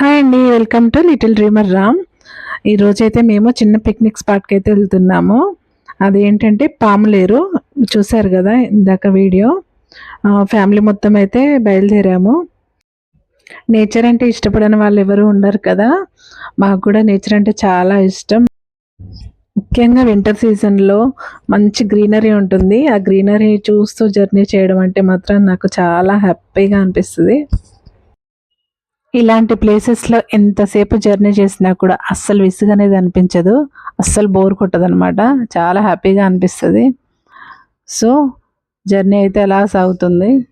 Hi అండి welcome to little dreamer Ram. ఈరోజైతే మేము చిన్న పిక్నిక్ స్పాట్కి అయితే వెళ్తున్నాము. అదేంటంటే పాములేరు చూశారు కదా ఇందాక వీడియో. ఫ్యామిలీ మొత్తం అయితే బయలుదేరాము. నేచర్ అంటే ఇష్టపడని వాళ్ళు ఎవరు ఉండరు కదా. మాకు కూడా నేచర్ అంటే చాలా ఇష్టం. ముఖ్యంగా వింటర్ సీజన్లో మంచి గ్రీనరీ ఉంటుంది. ఆ గ్రీనరీ చూస్తూ జర్నీ చేయడం అంటే మాత్రం నాకు చాలా హ్యాపీగా అనిపిస్తుంది. ఇలాంటి ప్లేసెస్లో ఎంతసేపు జర్నీ చేసినా కూడా అస్సలు విసుగనేది అనిపించదు. అస్సలు బోర్ కొట్టదు అనమాట చాలా హ్యాపీగా అనిపిస్తుంది. సో జర్నీ అయితే అలా సాగుతుంది.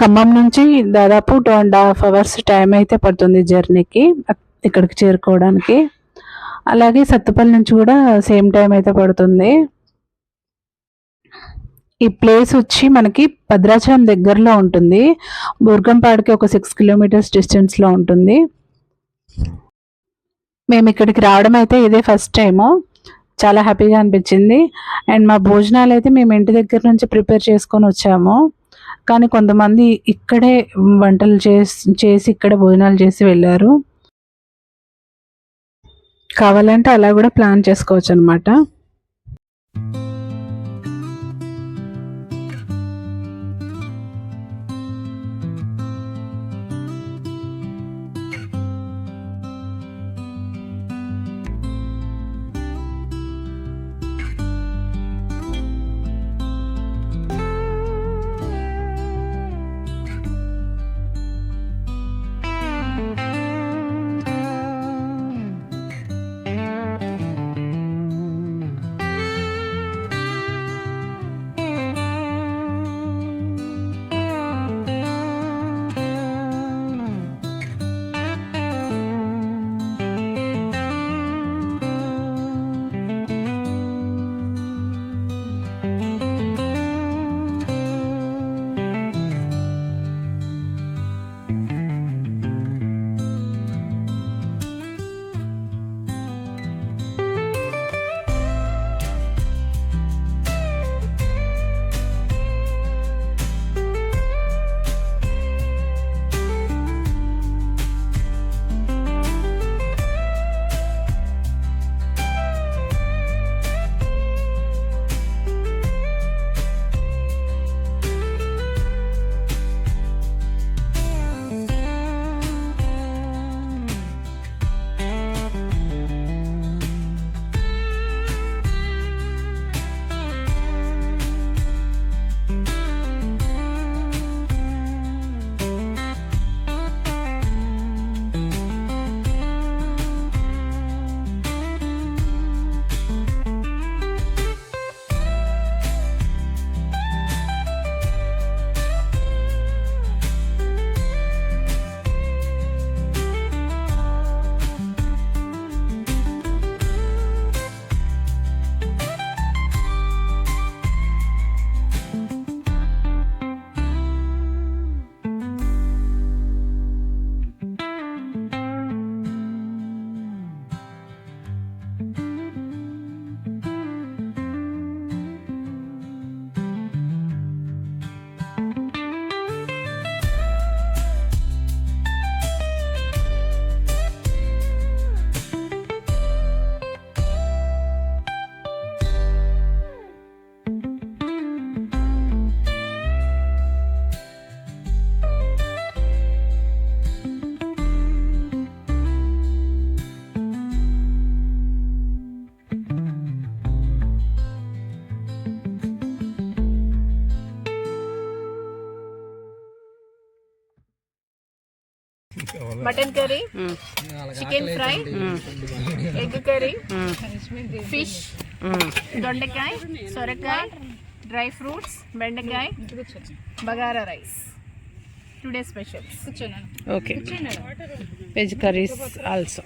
ఖమ్మం నుంచి దాదాపు two and half hours time అయితే పడుతుంది జర్నీకి ఇక్కడికి చేరుకోవడానికి. అలాగే సత్తుపల్లి నుంచి కూడా సేమ్ టైం అయితే పడుతుంది. ఈ ప్లేస్ వచ్చి మనకి భద్రాచలం దగ్గరలో ఉంటుంది. బుర్గంపాడికి ఒక సిక్స్ కిలోమీటర్స్ డిస్టెన్స్లో ఉంటుంది. మేము ఇక్కడికి రావడం అయితే ఇదే ఫస్ట్ టైము చాలా హ్యాపీగా అనిపించింది. అండ్ మా భోజనాలు అయితే మేము ఇంటి దగ్గర నుంచి ప్రిపేర్ చేసుకొని వచ్చాము. కానీ కొంతమంది ఇక్కడే వంటలు చేసి చేసి ఇక్కడే భోజనాలు చేసి వెళ్ళారు. కావాలంటే అలా కూడా ప్లాన్ చేసుకోవచ్చు అనమాట mutton curry chicken fry egg curry fish దొండకాయ సొరకాయ డ్రై ఫ్రూట్స్ బెండకాయ bagara rice. Today specials okay veg curries also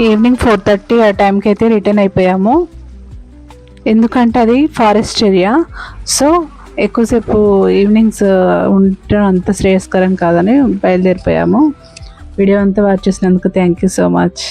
evening four thirty ఆ టైంకి అయితే రిటర్న్ అయిపోయాము. ఎందుకంటే అది ఫారెస్ట్ ఏరియా సో ఎక్కువసేపు ఈవినింగ్స్ ఉండటం అంత శ్రేయస్కరం కాదని బయలుదేరిపోయాము. వీడియో అంతా వాచ్ చేసినందుకు థ్యాంక్ యూ సో మచ్